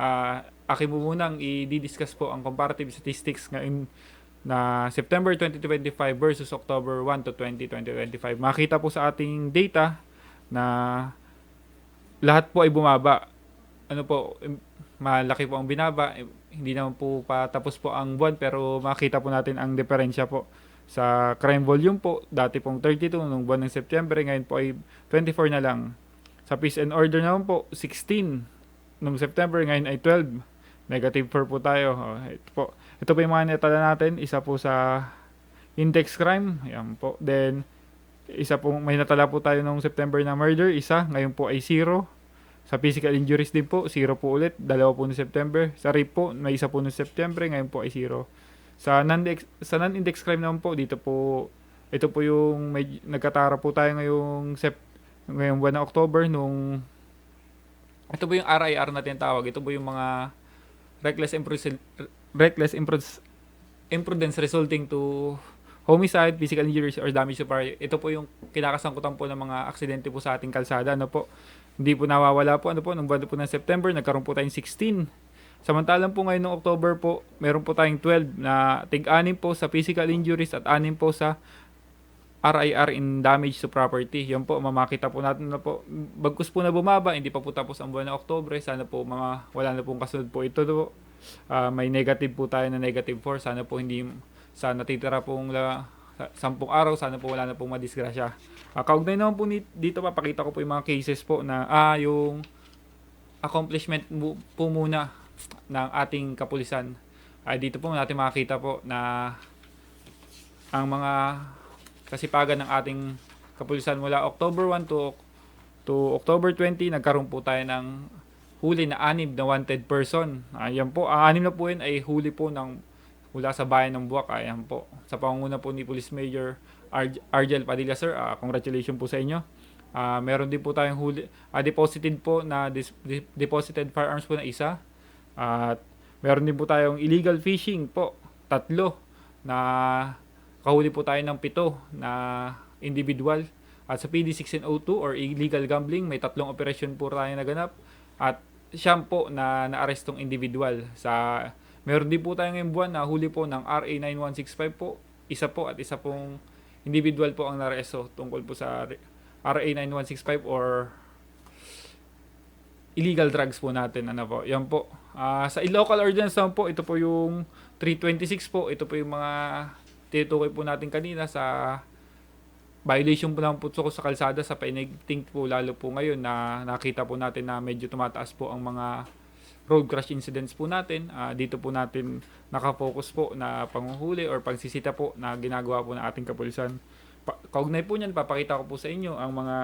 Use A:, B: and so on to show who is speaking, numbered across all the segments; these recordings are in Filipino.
A: Ah, akin mo munang i-discuss po ang comparative statistics ngayon na September 2025 versus October 1 to 20, 2025. Makita po sa ating data na lahat po ay bumaba. Ano po, malaki po ang binaba. Hindi naman po patapos po ang buwan pero makita po natin ang diferensya po sa crime volume po. Dati pong 32 nung buwan ng September, ngayon po ay 24 na lang. Sa peace and order naman po, 16 nung September, ngayon ay 12. Negative 4 po tayo. Oh, ito po. Ito po yung mga netala natin. Isa po sa index crime. Ayan po. Then, isa po, may natala po tayo nung September na murder. Isa. Ngayon po ay 0. Sa physical injuries din po, 0 po ulit. Dalawa po no September. Sa rape po, may isa po no September. Ngayon po ay 0. Sa non-index, sa non-index crime naman po, dito po, ito po yung may, nagkatara po tayo ngayong sep, ngayong buwan ng October nung ito po yung RIR na tinatawag. Ito po yung mga reckless imprudence, reckless imprudence, imprudence resulting to homicide, physical injuries, or damage to property. Ito po yung kinakasangkutan po ng mga aksidente po sa ating kalsada. Ano po? Hindi po nawawala po. Ano po? Nung buwan po ng September, nagkaroon po tayong 16. Samantalang po ngayon ng October po, meron po tayong 12 na tig-anim po sa physical injuries at anim po sa RIR in damage to property. Yan po, mamakita po natin na po. Bagkus po na bumaba, hindi pa po tapos ang buwan ng Oktobre. Sana po mga, wala na pong kasunod po ito po. Ah, may negative po tayo na negative 4. Sana po hindi, sa natitira pong la, sa, 10 araw, sana po wala na pong madisgrasya. Uh, kaugnay naman po ni, dito, papakita ko po yung mga cases po na, ah, yung accomplishment po muna ng ating kapulisan. Ay dito po natin makakita po na ang mga kasipagan ng ating kapulisan mula October 1 to to October 20 nagkaroon po tayo ng huli na anim na wanted person. Ayan po, ang anim na po yun ay huli po ng mula sa bayan ng Buwak. Ayan po. Sa pangunguna po ni Police Major Ar- Argel Padilla sir, ah, congratulations po sa inyo. Ah, meron din po tayong huli, ah, deposited po na dis- de- deposited firearms po na isa. At meron din po tayong illegal fishing po, tatlo na kahuli po tayo ng pito na individual. At sa PD 1602 or illegal gambling, may tatlong operasyon po tayo naganap. At siyam po na naarestong individual. Sa meron din po tayo ngayong buwan na huli po ng RA 9165 po. Isa po at isa pong individual po ang naresto tungkol po sa RA 9165 or illegal drugs po natin. Ano po? Yan po. Ah, sa local ordinance po, ito po yung 326 po. Ito po yung mga tinutukoy po natin kanina sa violation po ng putso ko sa kalsada sa painigting po lalo po ngayon na nakita po natin na medyo tumataas po ang mga road crash incidents po natin. Ah, dito po natin nakafocus po na panguhuli or pagsisita po na ginagawa po ng ating kapulisan. Pa- kaugnay po niyan, papakita ko po sa inyo ang mga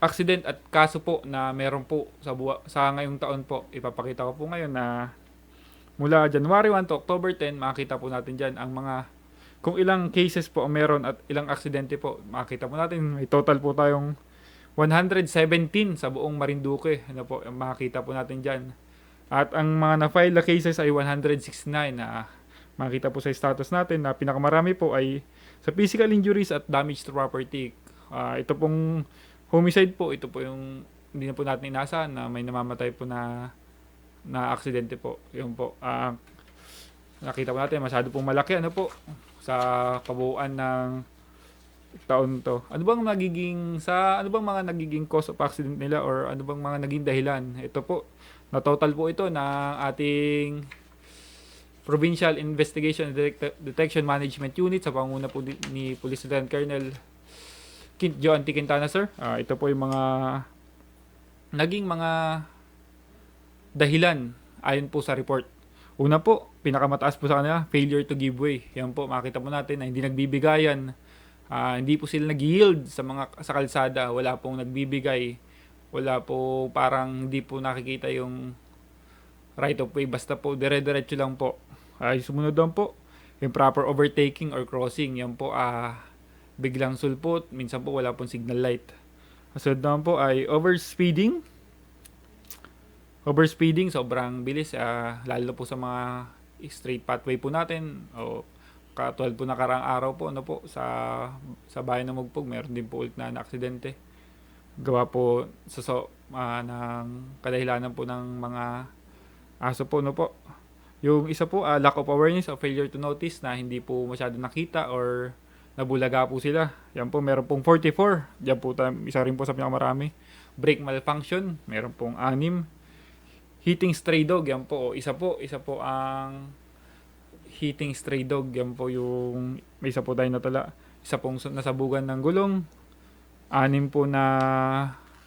A: accident at kaso po na meron po sa buwa, sa ngayong taon po. Ipapakita ko po ngayon na mula January 1 to October 10, makita po natin dyan ang mga kung ilang cases po ang meron at ilang aksidente po. Makita po natin may total po tayong 117 sa buong Marinduque. Ano po, makita po natin dyan. At ang mga na-file na cases ay 169 na makita po sa status natin na pinakamarami po ay sa physical injuries at damage to property. Ah, ito pong homicide po, ito po yung hindi na po natin inaasahan na may namamatay po na na aksidente po. Yun po. Ah, nakita po natin masyado pong malaki ano po sa kabuuan ng taon to. Ano bang nagiging sa ano bang mga nagiging cause of accident nila or ano bang mga naging dahilan? Ito po. Na total po ito ng ating Provincial Investigation and Detect- Detection Management Unit sa panguna po ni Police Lieutenant Colonel Kint John T. Sir. Ah, ito po yung mga naging mga dahilan ayon po sa report. Una po, pinakamataas po sa kanila, failure to give way. Yan po, makita po natin na hindi nagbibigayan. Ah, hindi po sila nag-yield sa mga sa kalsada. Wala pong nagbibigay. Wala po parang hindi po nakikita yung right of way. Basta po, dire-diretso lang po. Ay, sumunod doon po, improper overtaking or crossing. Yan po, ah, biglang sulpot. Minsan po, wala pong signal light. Kasunod naman po ay overspeeding. Overspeeding, sobrang bilis. ah, lalo po sa mga straight pathway po natin. O katulad po nakarang araw po, ano po, sa, sa bayan ng Mugpog, meron din po ulit na aksidente. Gawa po sa so, ah, ng kadahilanan po ng mga Aso po, no po. Yung isa po, ah, lack of awareness or failure to notice na hindi po masyado nakita or nabulaga po sila. Yan po, meron pong 44. Yan po, isa rin po sa pinakamarami. Brake malfunction, meron pong 6. Heating stray dog, yan po. Isa po, isa po ang heating stray dog. Yan po yung, may isa po tayo natala. Isa pong nasabugan ng gulong. Anim po na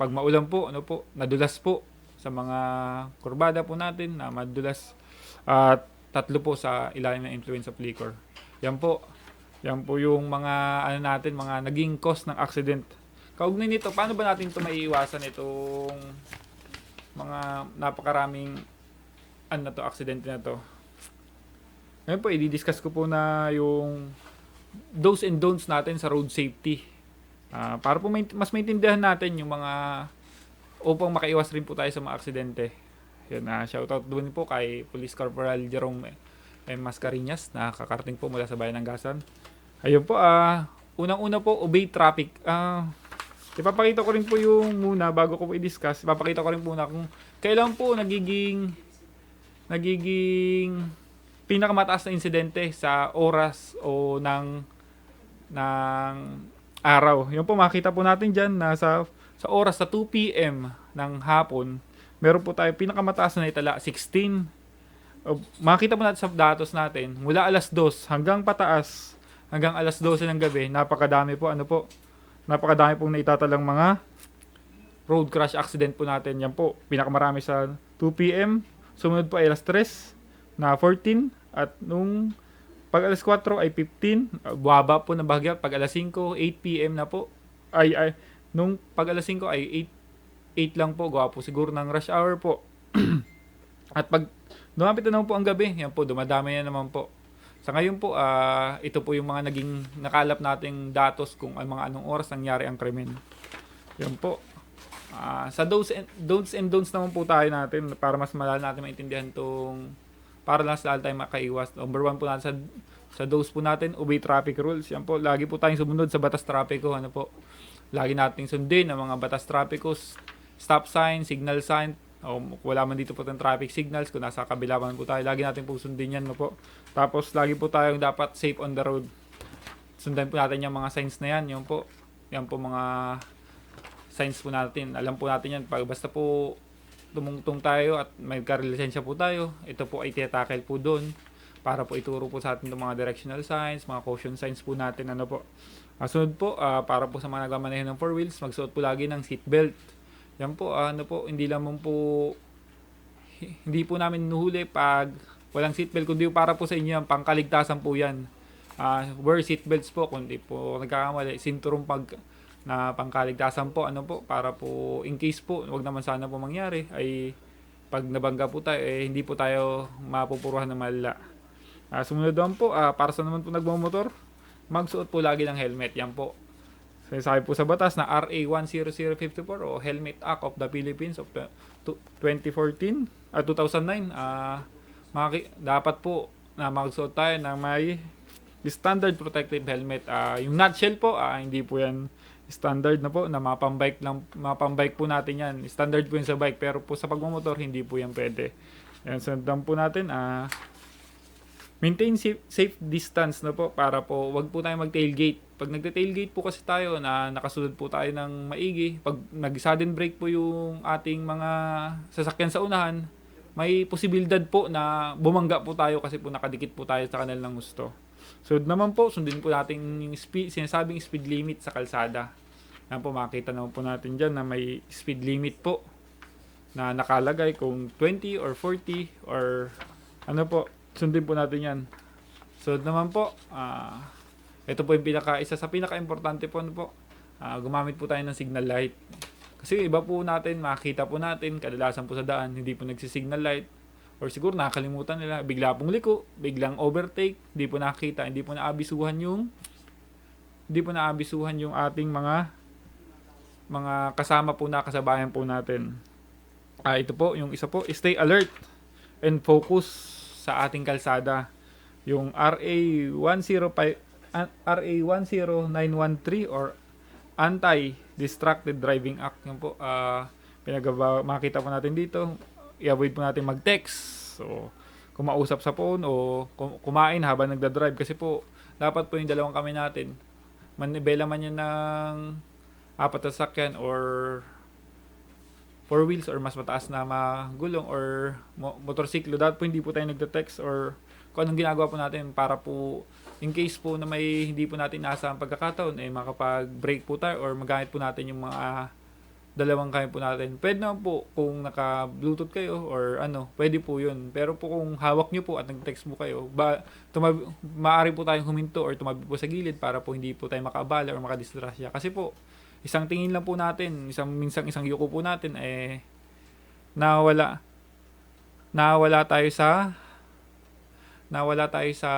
A: pag maulan po, ano po, nadulas po sa mga kurbada po natin na madulas. At tatlo po sa ilalim ng influence of liquor. Yan po. Yan po yung mga ano natin, mga naging cause ng accident. Kaugnay nito, paano ba natin ito maiiwasan itong mga napakaraming ano na to, aksidente na to. Ngayon po, i-discuss ko po na yung do's and don'ts natin sa road safety. Ah, para po main- mas maintindihan natin yung mga upang makaiwas rin po tayo sa mga aksidente. Yan na, shoutout doon po kay Police Corporal Jerome M. Mascarinas na kakarating po mula sa bayan ng Gasan. Ayun po, ah, unang-una po, obey traffic. Ah, ipapakita ko rin po yung muna, bago ko po i-discuss, ipapakita ko rin po na kung kailan po nagiging, nagiging pinakamataas na insidente sa oras o ng, ng araw. Yun po, makita po natin dyan na sa, sa oras sa 2 p.m. ng hapon, meron po tayo pinakamataas na itala, 16. O, makita po natin sa datos natin, mula alas 2 hanggang pataas, hanggang alas 12 ng gabi, napakadami po, ano po, napakadami pong naitatalang mga road crash accident po natin. Yan po, pinakamarami sa 2 p.m. Sumunod po ay alas 3 na 14. At nung pag alas 4 ay 15. Uh, Buwaba po na bahagya. Pag alas 5, 8 p.m. na po. Ay, ay, nung pag alas 5 ay 8, 8 lang po. Gawa po siguro ng rush hour po. At pag lumapit na naman po ang gabi, yan po, dumadami na naman po. Sa ngayon po, ah, ito po yung mga naging nakalap nating datos kung ang mga anong oras nangyari ang krimen. Yan po. Ah, sa do's and, don'ts and don'ts naman po tayo natin para mas malala natin maintindihan tong para lang sa tayo makaiwas. Number one po natin sa sa do's po natin, obey traffic rules. Yan po, lagi po tayong sumunod sa batas trapiko. Ano po? Lagi nating sundin ang mga batas trapiko, stop sign, signal sign, o wala man dito po ng traffic signals, kung nasa kabila man po tayo, lagi natin po sundin yan. No po? Tapos, lagi po tayong dapat safe on the road. Sundan po natin yung mga signs na yan. Yan po, yan po mga signs po natin. Alam po natin yan. Pag basta po tumungtong tayo at may karelisensya po tayo, ito po ay tiyatakel po doon para po ituro po sa atin ng mga directional signs, mga caution signs po natin. Ano po. Uh, sunod po, ah, para po sa mga nagmamaneho ng four wheels, magsuot po lagi ng seatbelt. Yan po, ano po, hindi lamang po hi- hindi po namin nuhuli pag walang seatbelt, kundi para po sa inyo yan, pangkaligtasan po yan. Ah, wear seatbelts po, kundi po nagkakamali, sinturong pag na pangkaligtasan po, ano po, para po in case po, wag naman sana po mangyari, ay pag nabangga po tayo, eh, hindi po tayo mapupuruhan ng malala. Ah, sumunod naman po, ah, para sa naman po nagmamotor, magsuot po lagi ng helmet. Yan po. Sinasabi po sa batas na RA 10054 o Helmet Act of the Philippines of the- to- 2014 at 2009. Ah, maki- dapat po na magsuot tayo ng may standard protective helmet. Ah, yung nutshell po, ah, hindi po yan standard na po na mapambike lang mapambike po natin yan. Standard po yun sa bike pero po sa pagmamotor hindi po yan pwede. Yan sundan po natin ah maintain safe, safe distance na po para po wag po tayo mag-tailgate. Pag nagte-tailgate po kasi tayo na nakasunod po tayo ng maigi, pag nag-sudden brake po yung ating mga sasakyan sa unahan, may posibilidad po na bumangga po tayo kasi po nakadikit po tayo sa kanal ng gusto. So naman po, sundin po natin yung speed, sinasabing speed limit sa kalsada. Yan po, makita naman po natin dyan na may speed limit po na nakalagay kung 20 or 40 or ano po, sundin po natin yan. So naman po, ah ito po yung pinaka, isa sa pinaka-importante po, ano po, ah, gumamit po tayo ng signal light. Kasi iba po natin, makita po natin, kadalasan po sa daan, hindi po nagsisignal light. Or siguro nakakalimutan nila, bigla pong liko, biglang overtake, hindi po nakita, hindi po naabisuhan yung hindi po naabisuhan yung ating mga mga kasama po na kasabayan po natin. Ah, ito po, yung isa po, stay alert and focus sa ating kalsada. Yung RA 105 ah, RA 10913 or Anti-Distracted Driving Act. Yung po, ah pinagawa, makita po natin dito. I-avoid po natin mag-text, text o kumausap sa phone o kum- kumain habang nagda-drive kasi po dapat po yung dalawang kami natin manibela man yan ng apat na sakyan or four wheels or mas mataas na magulong or mo- motorsiklo dapat po hindi po tayo nagda-text or kung anong ginagawa po natin para po in case po na may hindi po natin nasa ang pagkakataon eh makapag-break po tayo or magamit po natin yung mga dalawang kaya po natin. Pwede naman po kung naka-bluetooth kayo or ano, pwede po yun. Pero po kung hawak nyo po at nag-text mo kayo, ba, tumabi, maaari po tayong huminto or tumabi po sa gilid para po hindi po tayo makabala or makadistrasya. Kasi po, isang tingin lang po natin, isang minsan isang yuko po natin, eh, nawala, nawala tayo sa, nawala tayo sa,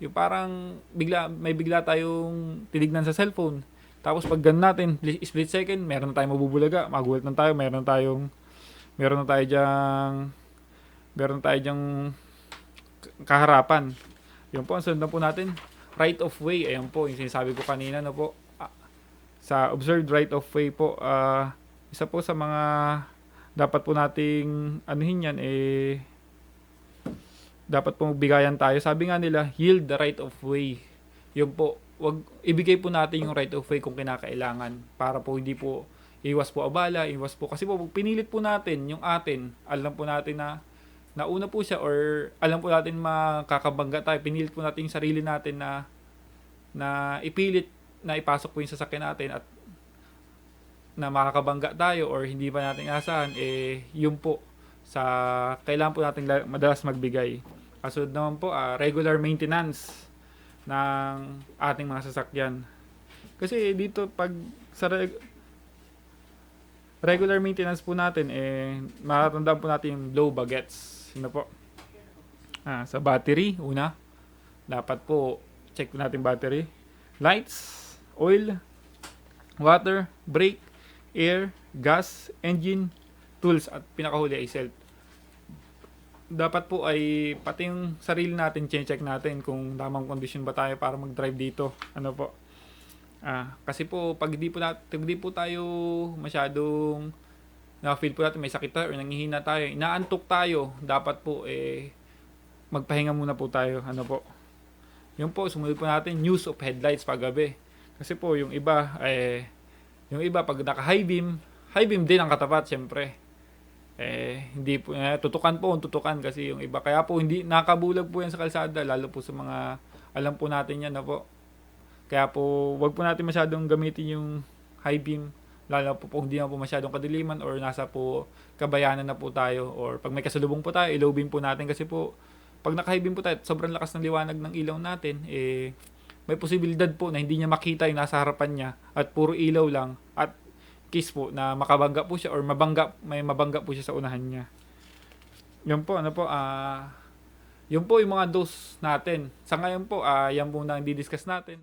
A: yung parang bigla, may bigla tayong tinignan sa cellphone. Tapos pag gan natin, li- split second, meron na tayong mabubulaga, magulat na tayo, meron na tayong, meron na tayo dyang, meron na tayo dyang kaharapan. Yun po, ang sundan po natin, right of way, ayan po, yung sinasabi ko kanina, no po, Ah, sa observed right of way po, ah, isa po sa mga dapat po nating anuhin yan, eh, dapat po bigayan tayo. Sabi nga nila, yield the right of way. Yun po, wag ibigay po natin yung right of way kung kinakailangan para po hindi po iwas po abala, iwas po kasi po pinilit po natin yung atin, alam po natin na nauna po siya or alam po natin makakabangga tayo, pinilit po natin yung sarili natin na na ipilit na ipasok po yung sasakyan natin at na makakabangga tayo or hindi pa natin asahan, eh, yun po sa kailangan po natin la- madalas magbigay. Kasunod naman po, ah, regular maintenance ng ating mga sasakyan. Kasi dito pag sa reg- regular maintenance po natin eh matatandaan po natin yung low bagets. Ano po? Ah, sa battery una. Dapat po check po natin battery. Lights, oil, water, brake, air, gas, engine, tools at pinakahuli ay self dapat po ay pati yung sarili natin check natin kung tamang condition ba tayo para mag-drive dito. Ano po? Ah, kasi po pag di po natin, di po tayo masyadong na-feel po natin may sakit tayo or nangihina tayo, inaantok tayo, dapat po eh magpahinga muna po tayo. Ano po? Yun po, sumunod po natin use of headlights paggabi. Kasi po yung iba eh yung iba pag naka high beam, high beam din ang katapat syempre eh hindi po eh, tutukan po tutukan kasi yung iba. Kaya po hindi nakabulag po yan sa kalsada lalo po sa mga alam po natin yan na po. Kaya po wag po natin masyadong gamitin yung high beam lalo po po hindi na po masyadong kadiliman or nasa po kabayanan na po tayo or pag may kasalubong po tayo i-low beam po natin kasi po pag naka high beam po tayo sobrang lakas ng liwanag ng ilaw natin eh may posibilidad po na hindi niya makita yung nasa harapan niya at puro ilaw lang at case po na makabangga po siya or mabangga may mabangga po siya sa unahan niya. Yun po ano po ah yun po yung mga dose natin. Sa ngayon po ah yan po na di-discuss natin.